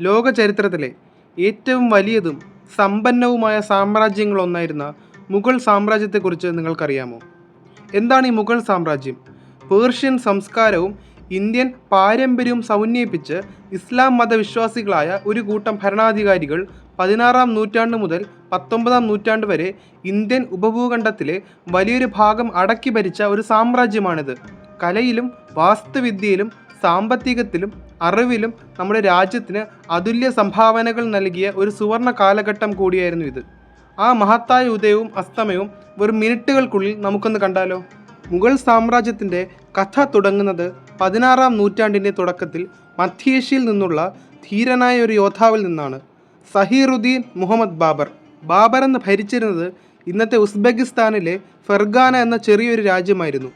ലോക ചരിത്രത്തിലെ ഏറ്റവും വലിയതും സമ്പന്നവുമായ സാമ്രാജ്യങ്ങളൊന്നായിരുന്ന മുഗൾ സാമ്രാജ്യത്തെക്കുറിച്ച് നിങ്ങൾക്കറിയാമോ? എന്താണ് ഈ മുഗൾ സാമ്രാജ്യം? പേർഷ്യൻ സംസ്കാരവും ഇന്ത്യൻ പാരമ്പര്യവും സമന്വയിപ്പിച്ച് ഇസ്ലാം മതവിശ്വാസികളായ ഒരു കൂട്ടം ഭരണാധികാരികൾ പതിനാറാം നൂറ്റാണ്ട് മുതൽ പത്തൊമ്പതാം നൂറ്റാണ്ട് വരെ ഇന്ത്യൻ ഉപഭൂഖണ്ഡത്തിലെ വലിയൊരു ഭാഗം അടക്കി ഭരിച്ച ഒരു സാമ്രാജ്യമാണിത്. കലയിലും വാസ്തുവിദ്യയിലും സാമ്പത്തികത്തിലും അറിവിലും നമ്മുടെ രാജ്യത്തിന് അതുല്യ സംഭാവനകൾ നൽകിയ ഒരു സുവർണ കാലഘട്ടം കൂടിയായിരുന്നു ഇത്. ആ മഹത്തായ ഉദയവും അസ്തമയവും വെറും മിനിറ്റുകൾക്കുള്ളിൽ നമുക്കൊന്ന് കണ്ടാലോ? മുഗൾ സാമ്രാജ്യത്തിന്റെ കഥ തുടങ്ങുന്നത് പതിനാറാം നൂറ്റാണ്ടിന്റെ തുടക്കത്തിൽ മധ്യേഷ്യയിൽ നിന്നുള്ള ധീരനായ ഒരു യോദ്ധാവിൽ നിന്നാണ്. സഹീറുദ്ദീൻ മുഹമ്മദ് ബാബർ. ബാബർ എന്ന് ഭരിച്ചിരുന്നത് ഇന്നത്തെ ഉസ്ബെക്കിസ്ഥാനിലെ ഫെർഗാന എന്ന ചെറിയൊരു രാജ്യമായിരുന്നു.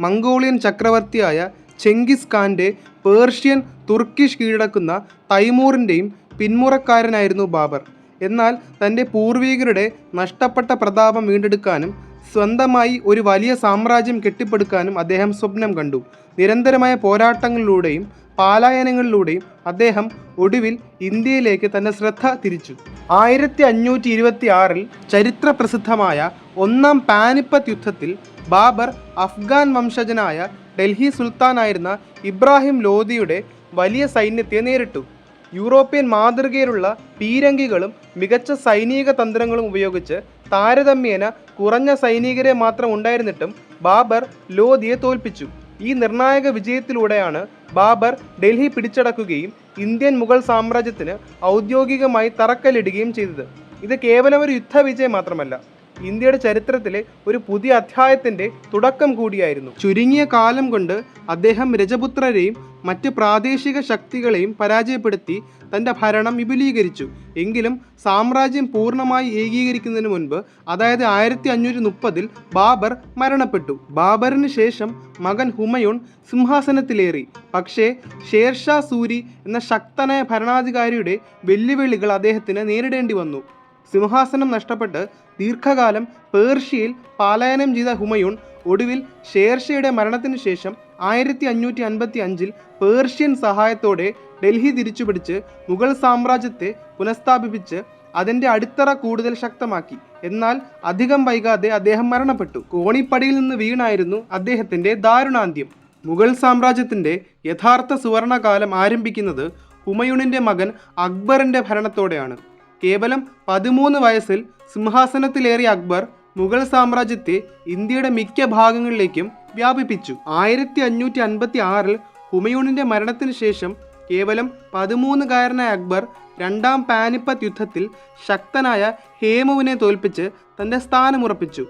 മംഗോളിയൻ ചക്രവർത്തിയായ ചെങ്കിസ് ഖാന്റെ പേർഷ്യൻ തുർക്കിഷ് കീഴടക്കുന്ന തൈമൂറിന്റെയും പിന്മുറക്കാരനായിരുന്നു ബാബർ. എന്നാൽ തന്റെ പൂർവികരുടെ നഷ്ടപ്പെട്ട പ്രതാപം വീണ്ടെടുക്കാനും സ്വന്തമായി ഒരു വലിയ സാമ്രാജ്യം കെട്ടിപ്പടുക്കാനും അദ്ദേഹം സ്വപ്നം കണ്ടു. നിരന്തരമായ പോരാട്ടങ്ങളിലൂടെയും പാലായനങ്ങളിലൂടെയും അദ്ദേഹം ഒടുവിൽ ഇന്ത്യയിലേക്ക് തന്റെ ശ്രദ്ധ തിരിച്ചു. ആയിരത്തി അഞ്ഞൂറ്റി ഇരുപത്തി ആറിൽ ചരിത്ര പ്രസിദ്ധമായ ഒന്നാം പാനിപ്പത്ത് യുദ്ധത്തിൽ ബാബർ അഫ്ഗാൻ വംശജനായ ഡൽഹി സുൽത്താനായിരുന്ന ഇബ്രാഹിം ലോധിയുടെ വലിയ സൈന്യത്തെ നേരിട്ടു. യൂറോപ്യൻ മാതൃകയിലുള്ള പീരങ്കികളും മികച്ച സൈനിക തന്ത്രങ്ങളും ഉപയോഗിച്ച് താരതമ്യേന കുറഞ്ഞ സൈനികരെ മാത്രം ഉണ്ടായിരുന്നിട്ടും ബാബർ ലോധിയെ തോൽപ്പിച്ചു. ഈ നിർണായക വിജയത്തിലൂടെയാണ് ബാബർ ഡൽഹി പിടിച്ചടക്കുകയും ഇന്ത്യൻ മുഗൾ സാമ്രാജ്യത്തിന് ഔദ്യോഗികമായി തറക്കല്ലിടുകയും ചെയ്തത്. ഇത് കേവലം ഒരു യുദ്ധവിജയം മാത്രമല്ല ഇന്ത്യയുടെ ചരിത്രത്തിലെ ഒരു പുതിയ അധ്യായത്തിന്റെ തുടക്കം കൂടിയായിരുന്നു. ചുരുങ്ങിയ കാലം കൊണ്ട് അദ്ദേഹം രജപുത്രരെയും മറ്റ് പ്രാദേശിക ശക്തികളെയും പരാജയപ്പെടുത്തി തന്റെ ഭരണം വിപുലീകരിച്ചു. എങ്കിലും സാമ്രാജ്യം പൂർണമായി ഏകീകരിക്കുന്നതിന് മുൻപ് അതായത് ആയിരത്തി അഞ്ഞൂറ്റി മുപ്പതിൽ ബാബർ മരണപ്പെട്ടു. ബാബറിന് ശേഷം മകൻ ഹുമയൂൺ സിംഹാസനത്തിലേറി. പക്ഷേ ഷേർഷാ സൂരി എന്ന ശക്തനായ ഭരണാധികാരിയുടെ വെല്ലുവിളികൾ അദ്ദേഹത്തിന് നേരിടേണ്ടി വന്നു. സിംഹാസനം നഷ്ടപ്പെട്ട് ദീർഘകാലം പേർഷ്യയിൽ പാലായനം ചെയ്ത ഹുമയൂൺ ഒടുവിൽ ഷേർഷയുടെ മരണത്തിനു ശേഷം ആയിരത്തി അഞ്ഞൂറ്റി അൻപത്തി അഞ്ചിൽ പേർഷ്യൻ സഹായത്തോടെ ഡൽഹി തിരിച്ചുപിടിച്ച് മുഗൾ സാമ്രാജ്യത്തെ പുനഃസ്ഥാപിപ്പിച്ച് അതിന്റെ അടിത്തറ കൂടുതൽ ശക്തമാക്കി. എന്നാൽ അധികം വൈകാതെ അദ്ദേഹം മരണപ്പെട്ടു. കോണിപ്പടിയിൽ നിന്ന് വീണായിരുന്നു അദ്ദേഹത്തിന്റെ ദാരുണാന്ത്യം. മുഗൾ സാമ്രാജ്യത്തിന്റെ യഥാർത്ഥ സുവർണകാലം ആരംഭിക്കുന്നത് ഹുമയൂണിന്റെ മകൻ അക്ബറിന്റെ ഭരണത്തോടെയാണ്. കേവലം പതിമൂന്ന് വയസ്സിൽ സിംഹാസനത്തിലേറിയ അക്ബർ മുഗൾ സാമ്രാജ്യത്തെ ഇന്ത്യയുടെ മിക്ക ഭാഗങ്ങളിലേക്കും വ്യാപിപ്പിച്ചു. ആയിരത്തി അഞ്ഞൂറ്റി അൻപത്തി ആറിൽ ഹുമയൂണിന്റെ മരണത്തിന് ശേഷം കേവലം പതിമൂന്നുകാരനായ അക്ബർ രണ്ടാം പാനിപ്പത്ത് യുദ്ധത്തിൽ ശക്തനായ ഹേമുവിനെ തോൽപ്പിച്ച് തന്റെ സ്ഥാനമുറപ്പിച്ചു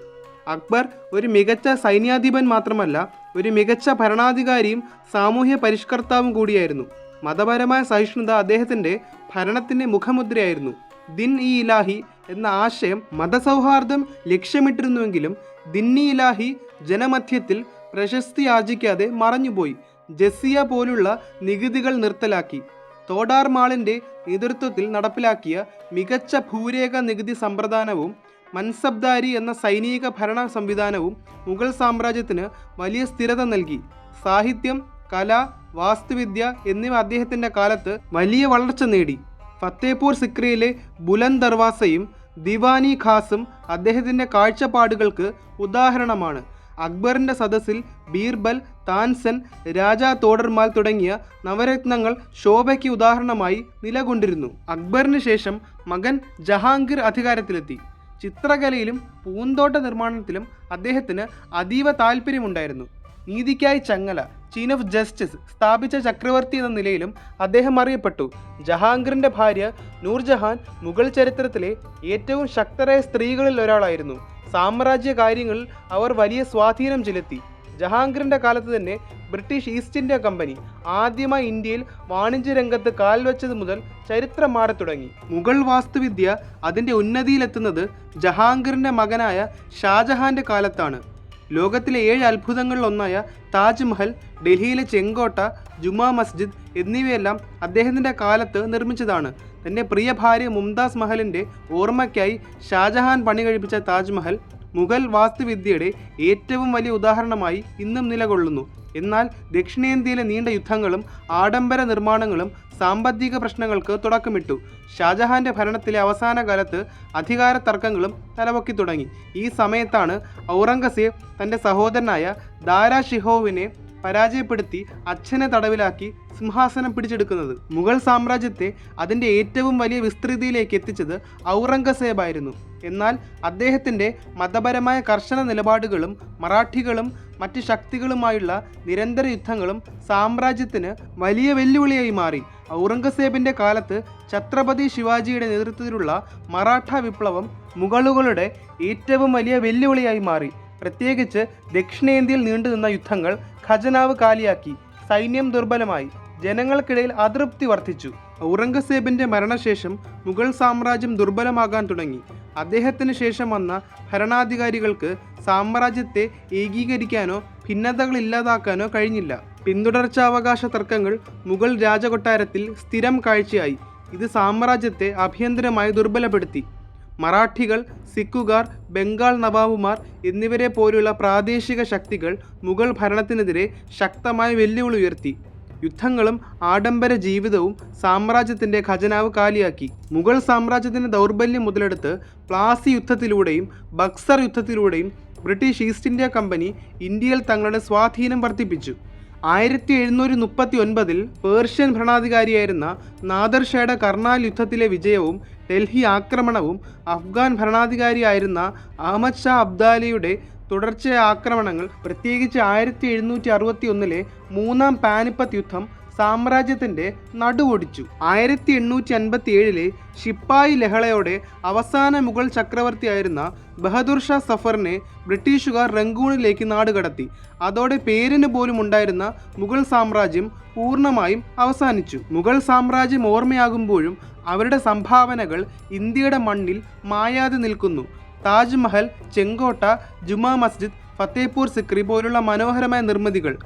അക്ബർ ഒരു മികച്ച സൈന്യാധിപൻ മാത്രമല്ല ഒരു മികച്ച ഭരണാധികാരിയും സാമൂഹ്യ പരിഷ്കർത്താവും കൂടിയായിരുന്നു. മതപരമായ സഹിഷ്ണുത അദ്ദേഹത്തിന്റെ ഭരണത്തിന്റെ മുഖമുദ്രയായിരുന്നു. ദിൻ ഇ ഇലാഹി എന്ന ആശയം മതസൗഹാർദ്ദം ലക്ഷ്യമിട്ടിരുന്നുവെങ്കിലും ദിന്നി ഇലാഹി ജനമധ്യത്തിൽ പ്രശസ്തി ആർജിക്കാതെ മറഞ്ഞുപോയി. ജസിയ പോലുള്ള നികുതികൾ നിർത്തലാക്കി. തോടാർമാളിന്റെ നേതൃത്വത്തിൽ നടപ്പിലാക്കിയ മികച്ച ഭൂരേഖ നികുതി സമ്പ്രദാനവും മൻസബ്ദാരി എന്ന സൈനിക ഭരണ സംവിധാനവും മുഗൾ സാമ്രാജ്യത്തിന് വലിയ സ്ഥിരത നൽകി. സാഹിത്യം കല വാസ്തുവിദ്യ എന്നിവ അദ്ദേഹത്തിന്റെ കാലത്ത് വലിയ വളർച്ച നേടി. ഫത്തേപൂർ സിക്രിയിലെ ബുലൻ ദർവാസയും ദിവാനി ഖാസും അദ്ദേഹത്തിന്റെ കാഴ്ചപ്പാടുകൾക്ക് ഉദാഹരണമാണ്. അക്ബറിന്റെ സദസ്സിൽ ബീർബൽ താൻസൻ രാജാ തോഡർമാൽ തുടങ്ങിയ നവരത്നങ്ങൾ ശോഭയ്ക്ക് ഉദാഹരണമായി നിലകൊണ്ടിരുന്നു. അക്ബറിന് ശേഷം മകൻ ജഹാംഗീർ അധികാരത്തിലെത്തി. ചിത്രകലയിലും പൂന്തോട്ട നിർമ്മാണത്തിലും അദ്ദേഹത്തിന് അതീവ താല്പര്യമുണ്ടായിരുന്നു നീതിക്കായി ചങ്ങല ചീഫ് ഓഫ് ജസ്റ്റിസ് സ്ഥാപിച്ച ചക്രവർത്തി എന്ന നിലയിലും അദ്ദേഹം അറിയപ്പെട്ടു. ജഹാംഗീറിന്റെ ഭാര്യ നൂർജഹാൻ മുഗൾ ചരിത്രത്തിലെ ഏറ്റവും ശക്തരായ സ്ത്രീകളിൽ ഒരാളായിരുന്നു. സാമ്രാജ്യ കാര്യങ്ങളിൽ അവർ വലിയ സ്വാധീനം ചെലുത്തി. ജഹാംഗീറിന്റെ കാലത്ത് തന്നെ ബ്രിട്ടീഷ് ഈസ്റ്റ് ഇന്ത്യ കമ്പനി ആദ്യമായി ഇന്ത്യയിൽ വാണിജ്യ രംഗത്ത് കാൽവെച്ചത് മുതൽ ചരിത്രം മാറി തുടങ്ങി. മുഗൾ വാസ്തുവിദ്യ അതിന്റെ ഉന്നതിയിലെത്തുന്നത് ജഹാംഗീറിന്റെ മകനായ ഷാജഹാന്റെ കാലത്താണ്. ലോകത്തിലെ ഏഴ് അത്ഭുതങ്ങളിലൊന്നായ താജ്മഹൽ ഡൽഹിയിലെ ചെങ്കോട്ട ജുമാ മസ്ജിദ് എന്നിവയെല്ലാം അദ്ദേഹത്തിന്റെ കാലത്ത് നിർമ്മിച്ചതാണ്. തന്റെ പ്രിയ ഭാര്യ മുംതാസ് മഹലിന്റെ ഓർമ്മയ്ക്കായി ഷാജഹാൻ പണി കഴിപ്പിച്ച താജ്മഹൽ മുഗൾ വാസ്തുവിദ്യയുടെ ഏറ്റവും വലിയ ഉദാഹരണമായി ഇന്നും നിലകൊള്ളുന്നു. എന്നാൽ ദക്ഷിണേന്ത്യയിലെ നീണ്ട യുദ്ധങ്ങളും ആഡംബര നിർമ്മാണങ്ങളും സാമ്പത്തിക പ്രശ്നങ്ങൾക്ക് തുടക്കമിട്ടു. ഷാജഹാന്റെ ഭരണത്തിലെ അവസാന കാലത്ത് അധികാര തർക്കങ്ങളും തലപൊക്കി തുടങ്ങി. ഈ സമയത്താണ് ഔറംഗസേബ് തന്റെ സഹോദരനായ ദാരാ ഷിഹോവിനെ പരാജയപ്പെടുത്തി അച്ഛനെ തടവിലാക്കി സിംഹാസനം പിടിച്ചെടുക്കുന്നത്. മുഗൾ സാമ്രാജ്യത്തെ അതിന്റെ ഏറ്റവും വലിയ വിസ്തൃതിയിലേക്ക് എത്തിച്ചത് ഔറംഗസേബായിരുന്നു എന്നാൽ അദ്ദേഹത്തിന്റെ മതപരമായ കർശന നിലപാടുകളും മറാഠികളും മറ്റ് ശക്തികളുമായുള്ള നിരന്തര യുദ്ധങ്ങളും സാമ്രാജ്യത്തിന് വലിയ വെല്ലുവിളിയായി മാറി. ഔറംഗസേബിന്റെ കാലത്ത് ഛത്രപതി ശിവാജിയുടെ നേതൃത്വത്തിലുള്ള മറാഠ വിപ്ലവം മുഗളുകളുടെ ഏറ്റവും വലിയ വെല്ലുവിളിയായി മാറി. പ്രത്യേകിച്ച് ദക്ഷിണേന്ത്യയിൽ നീണ്ടുനിന്ന യുദ്ധങ്ങൾ ഖജനാവ് കാലിയാക്കി. സൈന്യം ദുർബലമായി. ജനങ്ങൾക്കിടയിൽ അതൃപ്തി വർദ്ധിച്ചു. ഔറംഗസേബിന്റെ മരണശേഷം മുഗൾ സാമ്രാജ്യം ദുർബലമാകാൻ തുടങ്ങി. അദ്ദേഹത്തിന് ശേഷം വന്ന ഭരണാധികാരികൾക്ക് സാമ്രാജ്യത്തെ ഏകീകരിക്കാനോ ഭിന്നതകൾ ഇല്ലാതാക്കാനോ കഴിഞ്ഞില്ല. പിന്തുടർച്ചാവകാശ തർക്കങ്ങൾ മുഗൾ രാജകൊട്ടാരത്തിൽ സ്ഥിരം കാഴ്ചയായി. ഇത് സാമ്രാജ്യത്തെ ആഭ്യന്തരമായി ദുർബലപ്പെടുത്തി. മറാഠികൾ സിക്കുകാർ ബംഗാൾ നവാബുമാർ എന്നിവരെ പോലുള്ള പ്രാദേശിക ശക്തികൾ മുഗൾ ഭരണത്തിനെതിരെ ശക്തമായ വെല്ലുവിളി ഉയർത്തി. യുദ്ധങ്ങളും ആഡംബര ജീവിതവും സാമ്രാജ്യത്തിന്റെ ഖജനാവ് കാലിയാക്കി. മുഗൾ സാമ്രാജ്യത്തിന്റെ ദൗർബല്യം മുതലെടുത്ത് പ്ലാസി യുദ്ധത്തിലൂടെയും ബക്സർ യുദ്ധത്തിലൂടെയും ബ്രിട്ടീഷ് ഈസ്റ്റ് ഇന്ത്യ കമ്പനി ഇന്ത്യയിൽ തങ്ങളുടെ സ്വാധീനം വർദ്ധിപ്പിച്ചു. ആയിരത്തി എഴുന്നൂറ്റി മുപ്പത്തി ഒൻപതിൽ പേർഷ്യൻ ഭരണാധികാരിയായിരുന്ന നാദർ ഷായുടെ കർണാൽ യുദ്ധത്തിലെ വിജയവും ഡൽഹി ആക്രമണവും അഫ്ഗാൻ ഭരണാധികാരിയായിരുന്ന അഹമ്മദ് ഷാ അബ്ദാലിയുടെ തുടർച്ചയായ ആക്രമണങ്ങൾ പ്രത്യേകിച്ച് ആയിരത്തി എഴുന്നൂറ്റി അറുപത്തി ഒന്നിലെ മൂന്നാം പാനിപ്പത്ത് യുദ്ധം സാമ്രാജ്യത്തിന്റെ നടുവൊടിച്ചു. ആയിരത്തി എണ്ണൂറ്റി അൻപത്തി ഏഴിലെ ഷിപ്പായി ലഹളയോടെ അവസാന മുഗൾ ചക്രവർത്തിയായിരുന്ന ബഹദൂർ ഷാ സഫറിനെ ബ്രിട്ടീഷുകാർ റംഗൂണിലേക്ക് നാടുകടത്തി. അതോടെ പേരിന് പോലും ഉണ്ടായിരുന്ന മുഗൾ സാമ്രാജ്യം പൂർണമായും അവസാനിച്ചു. മുഗൾ സാമ്രാജ്യം ഓർമ്മയാകുമ്പോഴും അവരുടെ സംഭാവനകൾ ഇന്ത്യയുടെ മണ്ണിൽ മായാതെ നിൽക്കുന്നു. താജ്മഹൽ ചെങ്കോട്ട ജുമാ മസ്ജിദ് ഫത്തേപൂർ സിക്രി പോലുള്ള മനോഹരമായ നിർമ്മിതികൾ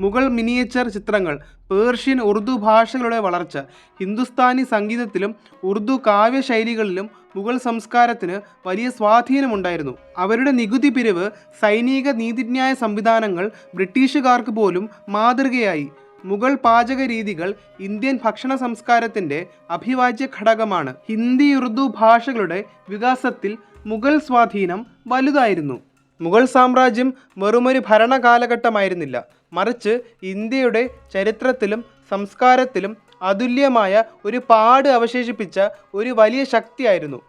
മുഗൾ മിനിയേച്ചർ ചിത്രങ്ങൾ പേർഷ്യൻ ഉറുദു ഭാഷകളുടെ വളർച്ച ഹിന്ദുസ്ഥാനി സംഗീതത്തിലും ഉറുദു കാവ്യശൈലികളിലും മുഗൾ സംസ്കാരത്തിന് വലിയ സ്വാധീനമുണ്ടായിരുന്നു. അവരുടെ നികുതി പിരിവ് സൈനിക നീതിന്യായ സംവിധാനങ്ങൾ ബ്രിട്ടീഷുകാർക്ക് പോലും മാതൃകയായി. മുഗൾ പാചക രീതികൾ ഇന്ത്യൻ ഭക്ഷണ സംസ്കാരത്തിന്റെ അഭിവാജ്യ ഘടകമാണ്. ഹിന്ദി ഉറുദു ഭാഷകളുടെ വികാസത്തിൽ മുഗൾ സ്വാധീനം വലുതായിരുന്നു. മുഗൾ സാമ്രാജ്യം വെറുമൊരു ഭരണകാലഘട്ടമായിരുന്നില്ല. മറിച്ച് ഇന്ത്യയുടെ ചരിത്രത്തിലും സംസ്കാരത്തിലും അതുല്യമായ ഒരു പാട് അവശേഷിപ്പിച്ച ഒരു വലിയ ശക്തിയായിരുന്നു.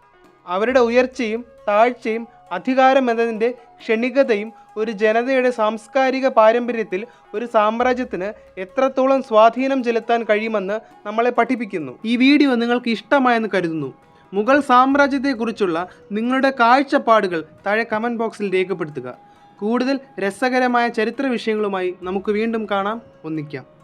അവരുടെ ഉയർച്ചയും താഴ്ചയും അധികാരം എന്നതിന്റെ ക്ഷണികതയും ഒരു ജനതയുടെ സാംസ്കാരിക പാരമ്പര്യത്തിൽ ഒരു സാമ്രാജ്യത്തിന് എത്രത്തോളം സ്വാധീനം ചെലുത്താൻ കഴിയുമെന്ന് നമ്മളെ പഠിപ്പിക്കുന്നു. ഈ വീഡിയോ നിങ്ങൾക്ക് ഇഷ്ടമായെന്ന് കരുതുന്നു. മുഗൾ സാമ്രാജ്യത്തെക്കുറിച്ചുള്ള നിങ്ങളുടെ കാഴ്ചപ്പാടുകൾ താഴെ കമന്റ് ബോക്സിൽ രേഖപ്പെടുത്തുക. കൂടുതൽ രസകരമായ ചരിത്ര വിഷയങ്ങളുമായി നമുക്ക് വീണ്ടും കാണാം. ഒന്നിക്കാം.